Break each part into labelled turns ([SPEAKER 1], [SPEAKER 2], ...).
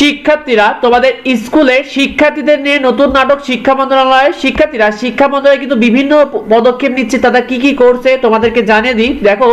[SPEAKER 1] শিক্ষার্থীরা, তোমাদের স্কুলে শিক্ষার্থীদের নিয়ে নতুন নাটক শিক্ষা মন্ত্রণালয়ের শিক্ষার্থীরা শিক্ষা মন্ত্রণালয় কিন্তু বিভিন্ন পদক্ষেপ নিচ্ছে, তারা কি কি করছে তোমাদেরকে জানিয়ে দিই। দেখো,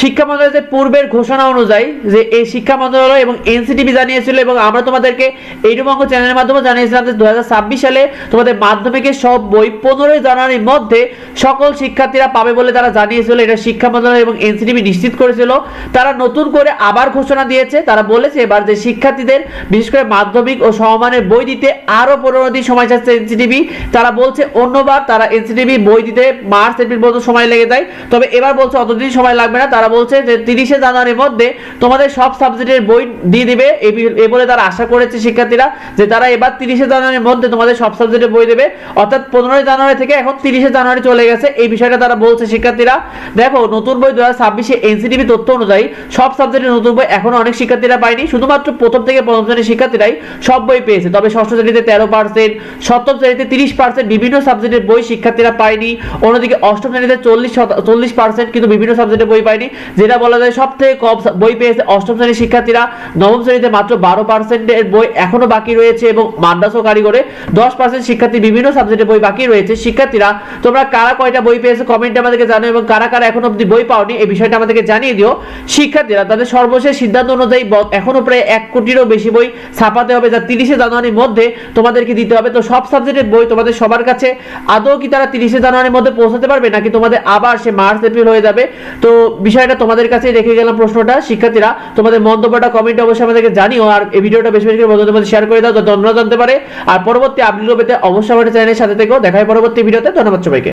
[SPEAKER 1] শিক্ষা মন্ত্রণালয়ের পূর্বের ঘোষণা অনুযায়ী যে এই শিক্ষা মন্ত্রণালয় এবং এনসিটিভি জানিয়েছিল এবং আমরা তোমাদেরকে এইরকম চ্যানেলের মাধ্যমে জানিয়েছিলাম যে দু হাজার ছাব্বিশ সালে তোমাদের মাধ্যমিকের সব বই পনেরোই জানুয়ারির মধ্যে সকল শিক্ষার্থীরা পাবে বলে তারা জানিয়েছিল, এটা শিক্ষা মন্ত্রণালয় এবং এনসিটিভি নিশ্চিত করেছিল। তারা নতুন করে আবার ঘোষণা দিয়েছে, তারা বলেছে এবার যে শিক্ষার্থীদের, বিশেষ করে মাধ্যমিক ও সমমানের বই দিতে আরও পনেরো দিন সময় চাচ্ছে এনসিটিভি। তারা বলছে অন্যবার তারা এনসিটিভি বই দিতে মার্চ, এপ্রিল পর্যন্ত সময় লেগে যায়। তবে এবার বলছে অতদিন সময় লাগবে না। তারা বলছে যে তিরিশে জানুয়ারির মধ্যে তোমাদের সব সাবজেক্টের বই দিয়ে দিবে। এই বলে তারা আশা করেছে শিক্ষার্থীরা যে তারা এবার তিরিশে জানুয়ারির মধ্যে তোমাদের সব সাবজেক্টের বই দেবে। অর্থাৎ পনেরোই জানুয়ারি থেকে এখন তিরিশে জানুয়ারি চলে গেছে। এই বিষয়টা তারা বলছে শিক্ষার্থীরা। দেখো, নতুন বই দু হাজার তথ্য অনুযায়ী সব সাবজেক্টের নতুন বই এখনও অনেক শিক্ষার্থীরা পায়নি। শুধুমাত্র প্রথম থেকে পঞ্চম শ্রেণির শিক্ষার্থীরাই সব বই পেয়েছে। তবে ষষ্ঠ শ্রেণীতে তেরো পার্সেন্ট, সপ্তম শ্রেণীতে তিরিশ পার্সেন্ট বিভিন্ন সাবজেক্টের বই শিক্ষার্থীরা পায়নি। অন্যদিকে অষ্টম শ্রেণীতে চল্লিশ চল্লিশ পার্সেন্ট কিন্তু বিভিন্ন সাবজেক্টের বই পায়নি। যেটা বলা যায় সব থেকে কম বই পেয়েছে অষ্টম শ্রেণির শিক্ষার্থীরা। নবম শ্রেণীতে মাত্র বারো পার্সেন্টের বই এখনও বাকি রয়েছে এবং মাদ্রাস ও কারিগরে দশ পার্সেন্ট শিক্ষার্থী বিভিন্ন সাবজেক্টের বই বাকি রয়েছে। শিক্ষার্থীরা, তোমরা কারা কয়টা বই পেয়েছে কমেন্টে আমাদেরকে জানো এবং কারা কারা এখনও অব্দি বই পাওনি, এই বিষয়টা আমাদেরকে জানিয়ে দিও। শিক্ষার্থীরা, তাদের সর্বশেষ সিদ্ধান্ত অনুযায়ী এখনও প্রায় এক কোটিরও বেশি বই ছাপাতে হবে, যা তিরিশে জানুয়ারির মধ্যে তোমাদেরকে দিতে হবে। তো সব সাবজেক্টের বই তোমাদের সবার কাছে, আদৌ কি তারা তিরিশে জানুয়ারির মধ্যে পৌঁছাতে পারবে, নাকি তোমাদের আবার সে মার্চ, এপ্রিল হয়ে যাবে? তো বিষয়টা তোমাদের কাছে রেখে গেলাম প্রশ্নটা। শিক্ষার্থীরা, তোমাদের মন্তব্যটা কমেন্টে অবশ্যই আমাদেরকে জানিও, আর এই ভিডিওটা বেশি বেশি করে বন্ধুদের মধ্যে শেয়ার করে দাও, যাতে অন্যরা জানতে পারে। আর পরবর্তী আপডেট পেতে অবশ্যই আমাদের চ্যানেলের সাথে থেকেও দেখা হয় পরবর্তী ভিডিওতে। ধন্যবাদ সবাইকে।